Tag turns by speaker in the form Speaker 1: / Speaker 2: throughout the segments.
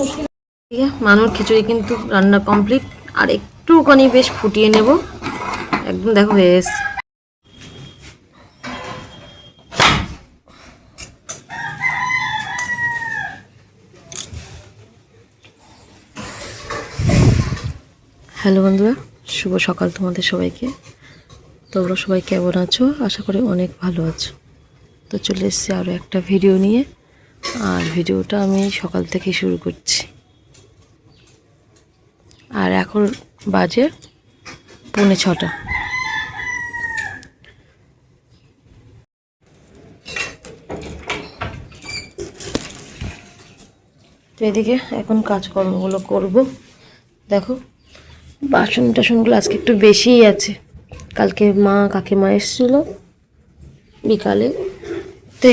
Speaker 1: মুশকিল।
Speaker 2: মানুর খিচুড়ি কিন্তু রান্না কমপ্লিট আর একটুখানি বেশ ফুটিয়ে নেব। একদম দেখো হয়ে এসছে। হ্যালো বন্ধুরা, শুভ সকাল তোমাদের সবাইকে। তোমরা সবাই কেমন আছো? আশা করি অনেক ভালো আছো। তো চলে এসেছি আরও একটা ভিডিও নিয়ে। আর ভিডিওটা আমি সকাল থেকে শুরু করছি। আর এখন বাজে পৌনে ছটা। তো এদিকে এখন কাজকর্মগুলো করব। দেখো বাসন টাসনগুলো আজকে একটু বেশিই আছে। কালকে মা কাকিমা এসেছিল, বিকালে।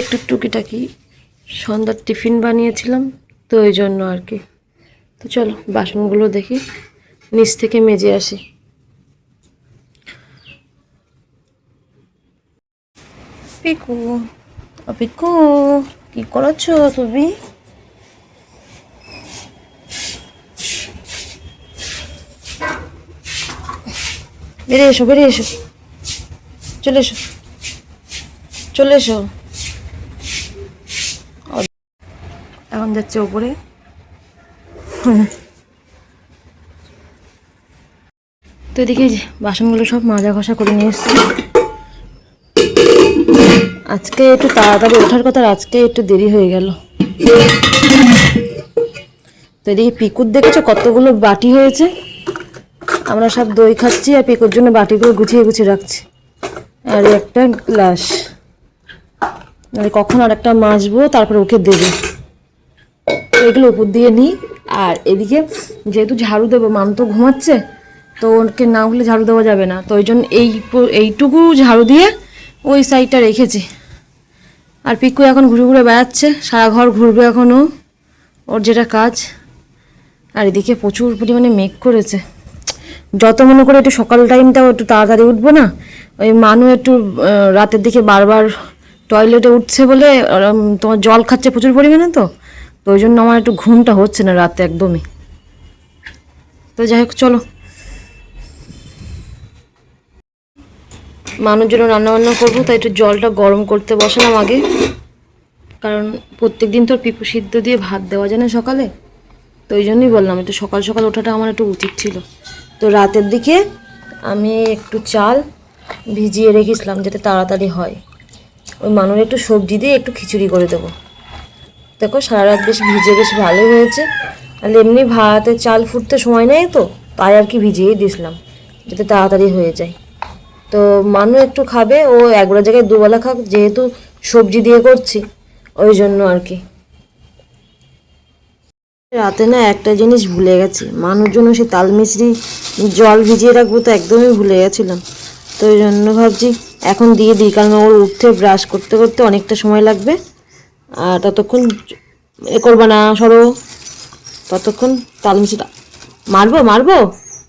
Speaker 2: একটু টুকিটাকি সন্ধ্যার টিফিন বানিয়েছিলাম, তো ওই জন্য আর কি। তো চলো, বাসনগুলো দেখি, নিচ থেকে মেজে আসি। পিকু পিকু, কি করছ তুমি? বেরিয়ে এসো বেরিয়ে এসো। চলে এসো চলে এসো। যাচ্ছে ওপরে তো এদিকে বাসনগুলো সব মাজা ঘষা করে নিয়ে এসছি। আজকে একটু তাড়াতাড়ি ওঠার কথা আজকে একটু দেরি হয়ে গেল। তো এদিকে পিকুর দেখেছ কতগুলো বাটি হয়েছে? আমরা সব দই খাচ্ছি আর পিকুর জন্য বাটিগুলো গুছিয়ে গুছিয়ে রাখছি। আর একটা গ্লাস। আর কখন আর একটা মাজবো, তারপরে ওকে দেবো। এগুলো উপর দিয়ে নিই। আর এদিকে যেহেতু ঝাড়ু দেবো মান তো ঘুমাচ্ছে, তো ওকে না হলে ঝাড়ু দেওয়া যাবে না। তো ওই জন্য এই এইটুকু ঝাড়ু দিয়ে ওই সাইডটা রেখেছি। আর পিকু এখন ঘুরে ঘুরে বেড়াচ্ছে, সারা ঘর ঘুরবে এখনও ওর যেটা কাজ। আর এদিকে প্রচুর পরিমাণে মেঘ করেছে। যত মনে করে একটু সকাল টাইমটাও একটু তাড়াতাড়ি উঠবো না, ওই মানু একটু রাতের দিকে বারবার টয়লেটে উঠছে বলে তোমার জল খাচ্ছে প্রচুর পরিমাণে তো তো ওই জন্য আমার একটু ঘুমটা হচ্ছে না রাতে একদমই। তো যাই হোক, চলো। মানুষ রান্না বান্না করব, তাই একটু জলটা গরম করতে বসালাম আগে। কারণ প্রত্যেক দিন তোর পিপু সিদ্ধ দিয়ে ভাত দেওয়া যায় না সকালে। তো ওই জন্যই বললাম, একটু সকাল সকাল ওঠাটা আমার একটু উচিত ছিল। তো রাতের দিকে আমি একটু চাল ভিজিয়ে রেখেছিলাম যাতে তাড়াতাড়ি হয়। ওই মানুষ একটু সবজি দিয়ে একটু খিচুড়ি করে দেবো। দেখো, সারা রাত বেশ ভিজে বেশ ভালোই হয়েছে। আর এমনি ভাতে চাল ফুটতে সময় নেই তো, তাই আর কি ভিজিয়েই দিয়েছিলাম, যাতে তাড়াতাড়ি হয়ে যায়। তো মানু একটু খাবে, ও একবেলা জায়গায় দুবেলা খাক, যেহেতু সবজি দিয়ে করছি, ওই জন্য আর কি। রাতে না একটা জিনিস ভুলে গেছি মানুষ জন্য সে তাল মিছরি, জল ভিজিয়ে রাখব তো একদমই ভুলে গেছিলাম। তো ওই জন্য ভাবছি, এখন দিয়ে দিই, কারণ ওর উঠতে ব্রাশ করতে করতে অনেকটা সময় লাগবে। ততক্ষণ এ করবা না, সরো। ততক্ষণ তাল মিছরিটা মারবো মারবো?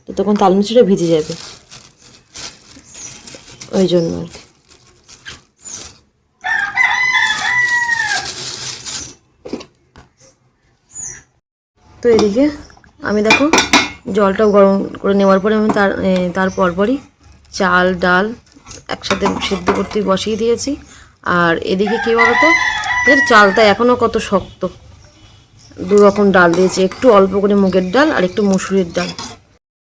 Speaker 2: ততক্ষণ তাল মিছরিটা ভিজে যাবে। ওই জন্য আর কি। তো এদিকে আমি দেখো জলটা গরম করে নেওয়ার পরে আমি তার তার পরপরই চাল, ডাল একসাথে সিদ্ধ করতে বসিয়ে দিয়েছি। আর এদিকে কী বলতো? এর চালটা এখনও কত শক্ত। দু রকম ডাল দিয়েছি, একটু অল্প করে মুগের ডাল আর একটু মুসুরির ডাল।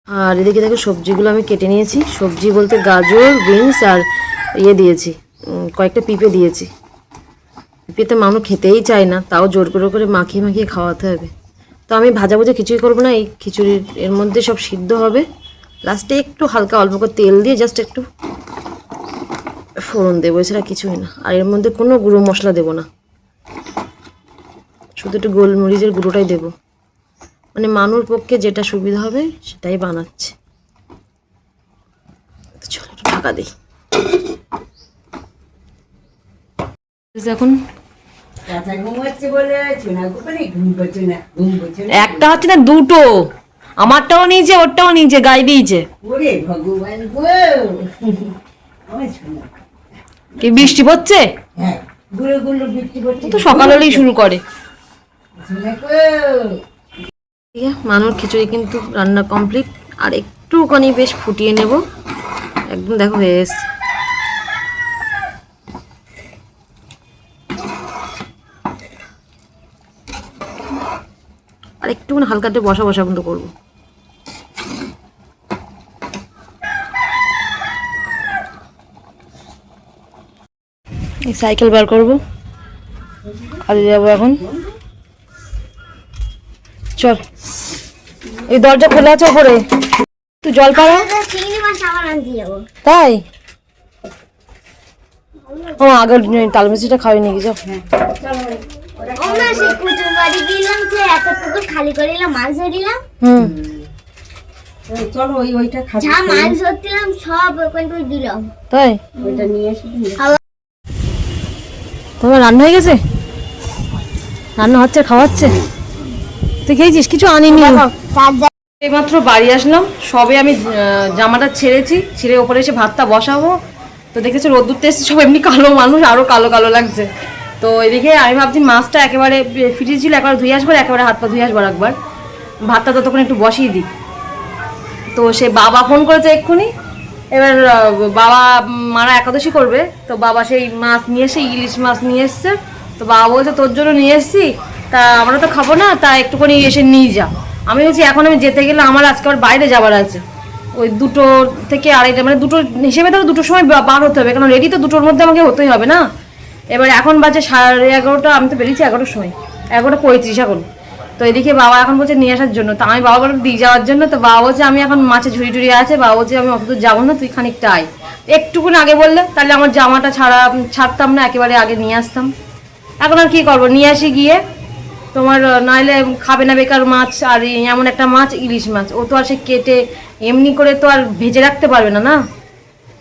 Speaker 2: আর এদিকে দেখো সবজিগুলো আমি কেটে নিয়েছি। সবজি বলতে গাজর, বিনস আর ইয়ে দিয়েছি কয়েকটা পিঁপে দিয়েছি। পিঁপেতে মানুষ খেতেই চায় না, তাও জোর করে করে মাখিয়ে মাখিয়ে খাওয়াতে হবে। তো আমি ভাজা ভুজা খিচুড়ি করব না, এই খিচুড়ির, এর মধ্যে সব সিদ্ধ হবে। লাস্টে একটু হালকা অল্প করে তেল দিয়ে জাস্ট একটু ফোড়ন দেবো, এছাড়া কিছুই না। আর এর মধ্যে কোনো গুঁড়ো মশলা দেবো না। শুধু একটু গোলমরিচের গুঁড়োটাই দেবো। মানে মানুর পক্ষে যেটা সুবিধা হবে সেটাই বানাচ্ছে। চলো একটু ঢাকা দিই। এখন
Speaker 3: রাতে ঘুমাচ্ছে বলে চুনা করে ঘুম পাচ্ছে না ঘুম পাচ্ছে না।
Speaker 2: একটা হচ্ছে না দুটো। আমারটাও নিয়েছে ওরটাও নিয়েছে গায়ে দিয়েছে
Speaker 3: ওরে ভগবান গো। আমার শোনা।
Speaker 2: কি বৃষ্টি পড়ছে?
Speaker 3: হ্যাঁ
Speaker 2: তো সকাল হলেই শুরু করে। মানুষ খিচুড়ি কিন্তু রান্না কমপ্লিট আর একটুখানি বেশ ফুটিয়ে নেব। একদম দেখো হয়ে এসছে আর একটুখানি হালকা একটু বসা বসা কিন্তু করব। সাইকেল বার করব। কাজে যাব এখন। চল। এই দরজা খোলা আছে ওপরে। তুই জল
Speaker 4: যাব
Speaker 2: তাই? ও আগে তাল মিষ্টিটা খাওয়াই নিয়ে যাও
Speaker 4: আমরা সেই কুচুর বাড়ি দিলাম যে এত পুকুর খালি করে দিলাম মাছ ধরিলাম
Speaker 2: হুম।
Speaker 3: চলো ওই ওইটা খাবি।
Speaker 4: যা মাছ ধরছিলাম সব ওখান থেকে দিলাম
Speaker 2: তাই?
Speaker 3: ওইটা নিয়ে এসে। দিলে।
Speaker 2: তোমার রান্না হয়ে গেছে? রান্না হচ্ছে খাওয়াচ্ছে তুই খেয়েছিস? কিছু আনিনি। এইমাত্র বাড়ি আসলাম। সবে আমি জামাটা ছেড়েছি। ছেড়ে ওপরে এসে ভাতটা বসাবো। তো দেখেছি রোদ্দুরতে এসে সব এমনি কালো মানুষ আরও কালো কালো লাগছে। তো এদিকে আমি ভাবছি মাছটা একেবারে ফিটিয়ে ছিল একবার ধুয়ে আসবার একেবারে হাত পা ধুয়ে আসবার একবার। ভাতটা ততক্ষণ একটু বসিয়ে দিই। তো সে বাবা ফোন করেছে এক্ষুনি। এবার বাবা মারা একাদশী করবে। তো বাবা সেই মাছ নিয়ে এসে ইলিশ মাছ নিয়ে এসছে। তো বাবা বলছে তোর জন্য নিয়ে এসছি। তা আমরা তো খাব না, তা একটুখানি এসে নিয়ে যা। আমি বলছি, এখন আমি যেতে গেলে আমার আজকে আবার বাইরে যাবার আছে। ওই দুটো থেকে আড়াইটা মানে দুটো হিসেবে ধরো দুটোর সময় বার হতে হবে কারণ রেডি তো দুটোর মধ্যে আমাকে হতেই হবে না? এবার এখন বাজে সাড়ে এগারোটা, আমি তো বেরিয়েছি এগারোটার সময়। এগারোটা পঁয়ত্রিশ এখন। তো এদিকে বাবা এখন বলছে নিয়ে আসার জন্য। তো আমি বাবা বলে দিয়ে যাওয়ার জন্য। তো বাবা বলছে, আমি এখন মাছে ঝুড়ি টুড়ি আছে। বাবা বলছে, আমি অত দূর যাব না, তুই খানিকটা আয়। একটুকুন আগে বললে, তাহলে আমার জামাটা ছাড়া ছাড়তাম না, একেবারে আগে নিয়ে আসতাম। এখন আর কী করব? নিয়ে আসি গিয়ে তোমার নাহলে খাবে না বেকার মাছ আর এমন একটা মাছ, ইলিশ মাছ। ও তো আর সে কেটে এমনি করে তো আর ভেজে রাখতে পারবে না না?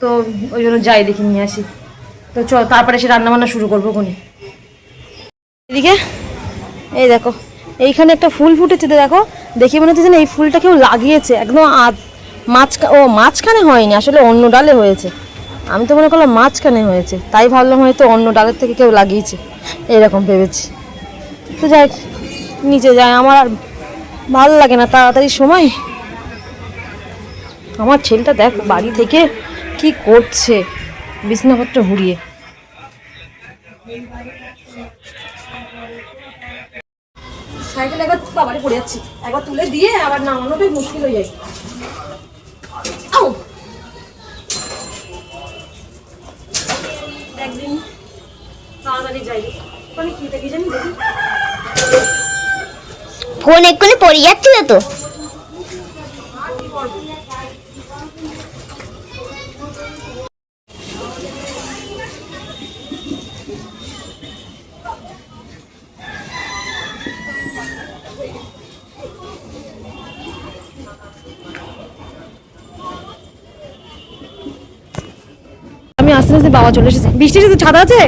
Speaker 2: তো ওই জন্য যাই দেখি, নিয়ে আসি। তো চল, তারপরে সে রান্না বান্না শুরু করব কোনি এদিকে, এই দেখো, এইখানে একটা ফুল ফুটেছে দেখো। দেখি মনে হচ্ছে যেন এই ফুলটা কেউ লাগিয়েছে, একদম মাছ ও মাঝখানে হয়নি, আসলে অন্য ডালে হয়েছে। আমি তো মনে করলাম মাঝখানে হয়েছে, তাই ভাবলাম হয়তো অন্য ডালের থেকে কেউ লাগিয়েছে। এরকম ভেবেছি। তো যাই নিচে যায় আমার আর ভালো লাগে না তাড়াতাড়ি সময়। আমার ছেলেটা দেখ, বাড়ি থেকে কি করছে। বিছনাপত্র হুড়িয়ে
Speaker 1: সাইকেল একবার পড়ে যাচ্ছি। একবার তুলে দিয়ে আবার নামানোটাই মুশকিল হয়ে যায়। আউ! একদিন তাড়াতাড়ি যাই।
Speaker 4: ফোন এক্ষুনি পড়ে যাচ্ছিল তো?
Speaker 2: আমি আস্তে আস্তে বাবা চলে এসেছে। বৃষ্টি ছাতা আছে?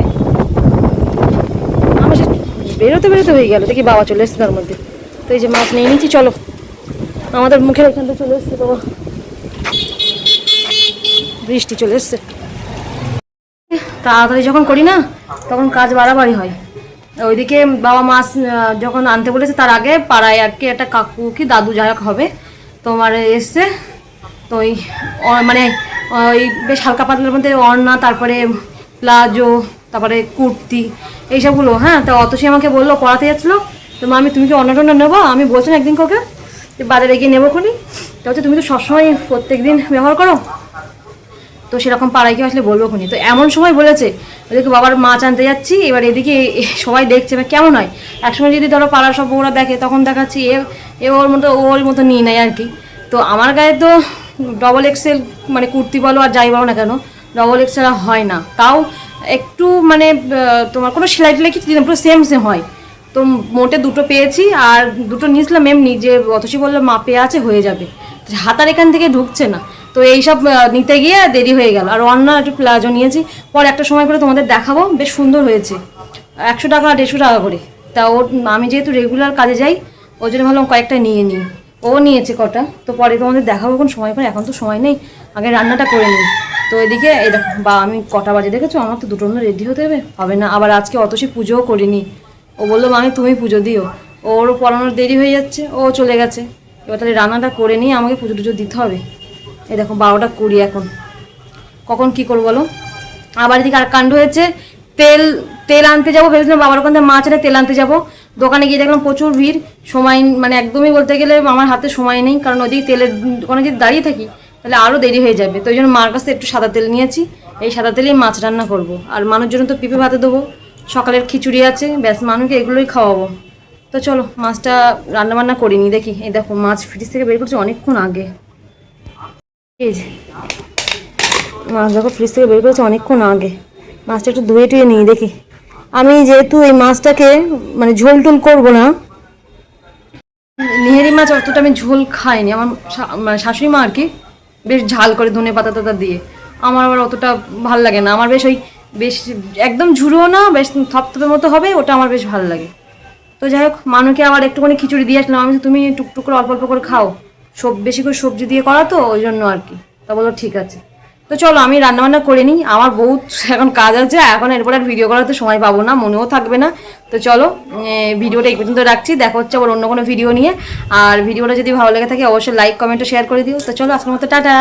Speaker 2: বেরোতে বেরোতে হয়ে গেল। দেখি বাবা চলে এসেছে তার মধ্যে। তো এই যে মাছ নিয়ে নিচ্ছি, চলো। আমাদের মুখের এখানটা চলে এসছে বাবা। বৃষ্টি চলে এসছে। তাড়াতাড়ি যখন করি না, তখন কাজ বাড়াবাড়ি হয়। ওইদিকে বাবা মাছ যখন আনতে বলেছে তার আগে পাড়ায় আর কি একটা কাকু কি দাদু যাই হবে, তোমার এসছে। তো ওই মানে ওই বেশ হালকা পাতলার মধ্যে অর্ণা তারপরে প্লাজো তারপরে কুর্তি, এইসবগুলো হ্যাঁ? তো অতসী আমাকে বলল, পড়াতে যাচ্ছিল? তো মামি তুমি কি অন্য টন্য নেব? আমি বলছি না একদিন কাউকে। যে বাজারে গিয়ে নেব খুনি। তা হচ্ছে তুমি তো সবসময় প্রত্যেক দিন ব্যবহার করো? তো সেরকম পাড়ায় কেউ আসলে বলব খুনি। তো এমন সময় বলেছে, ওদেরকে বাবার মাছ আনতে যাচ্ছি, এবার এদিকে সবাই দেখছে, এবার কেমন হয়? একসময় যদি ধরো পাড়ার সব বউরা দেখে, তখন দেখাচ্ছি এ এ ওর মতো ওর মতো নিয়ে নেয় আর কি। তো আমার গায়ে তো ডবল এক্সেল মানে কুর্তি বলো আর যাই বলো না কেন ডবল এক্সেল হয় না। তাও একটু মানে তোমার কোনো সেলাই টেলাই কিছু দিলাম পুরো সেম সেম হয়। তো মোটে দুটো পেয়েছি, আর দুটো নিয়েছিলাম এমনি যে, অথচি বলল মাপে আছে, হয়ে যাবে। হাতার এখান থেকে ঢুকছে না। তো এইসব নিতে গিয়ে দেরি হয়ে গেল। আর অন্য একটু প্লাজো নিয়েছি, পরে একটা সময় করে তোমাদের দেখাবো, বেশ সুন্দর হয়েছে। একশো টাকা, দেড়শো টাকা করে। তা ওর, আমি যেহেতু রেগুলার কাজে যাই ওই জন্য ভাবলাম কয়েকটা নিয়ে নিই। ও নিয়েছে কটা, তো পরে তোমাদের দেখাবো কোন সময় করে, এখন তো সময় নেই, আগে রান্নাটা করে নিই। তো এদিকে, এই দেখো, বা আমি কটা বাজে দেখেছ? আমার তো দুটোর মধ্যে রেডি হতে হবে? হবে না, আবার আজকে অত সে পুজোও করিনি। ও বলল মানে তুমি পুজো দিও। ওরও পড়ানোর দেরি হয়ে যাচ্ছে, ও চলে গেছে। এবার তাহলে রান্নাটা করে নিয়ে আমাকে পুজো টুজো দিতে হবে। এই দেখো, বারোটা কুড়ি এখন। কখন কি করব বলো? আবার এদিকে আর কাণ্ড হয়েছে, তেল তেল আনতে যাব, ভেবেছিলাম বাবার ওখান থেকে মাছ এনে তেল আনতে যাব। দোকানে গিয়ে দেখলাম প্রচুর ভিড়, সময় মানে একদমই বলতে গেলে আমার হাতে সময় নেই, কারণ ওদিকে তেলের দোকানে যদি দাঁড়িয়ে থাকি, তাহলে আরও দেরি হয়ে যাবে। তো ওই জন্য মার কাছে একটু সাদা তেল নিয়েছি, এই সাদা তেলেই মাছ রান্না করব। আর মানুষের জন্য তো পিঁপে ভাতে দেবো, সকালের খিচুড়ি আছে, ব্যাস মানুষকে এগুলোই খাওয়াবো। তো চলো, মাছটা রান্না বান্না করিনি, দেখি। এই দেখো, মাছ ফ্রিজ থেকে বের করছি অনেকক্ষণ আগে। এই যে, মাছ দেখো ফ্রিজ থেকে বের করেছে অনেকক্ষণ আগে। মাছটা একটু ধুয়ে টুয়ে নিই, দেখি। আমি যেহেতু এই মাছটাকে মানে ঝোল টোল করব না। নিহেরি মাছ অতটা আমি ঝোল খাইনি। আমার মানে শাশুড়ি মা আর কি বেশ ঝাল করে ধনে পাতা টাতা দিয়ে। আমার আবার অতটা ভালো লাগে না। আমার বেশ ওই বেশ একদম ঝুড়ো না, বেশ থপথপের মতো হবে, ওটা আমার বেশ ভালো লাগে। তো যাই হোক, মানুকে আবার একটুখানি খিচুড়ি দিয়ে আসলাম। আমি তুমি টুকটুক করে অল্প অল্প করে খাও। সব, বেশি করে সবজি দিয়ে করা তো ওই জন্য আর কি। তা বলল, ঠিক আছে। তো চলো, আমি রান্নাবান্না করে নিই। আমার বহুত এখন কাজ আছে, এখন এরপর আর ভিডিও করার তো সময় পাবো না, মনেও থাকবে না। তো চলো ভিডিওটা এই পর্যন্ত রাখছি, দেখা হচ্ছে আবার অন্য কোনো ভিডিও নিয়ে। আর ভিডিওটা যদি ভালো লেগে থাকে, অবশ্যই লাইক কমেন্ট শেয়ার করে দিও। তো চলো, আজকের মতো টাটা।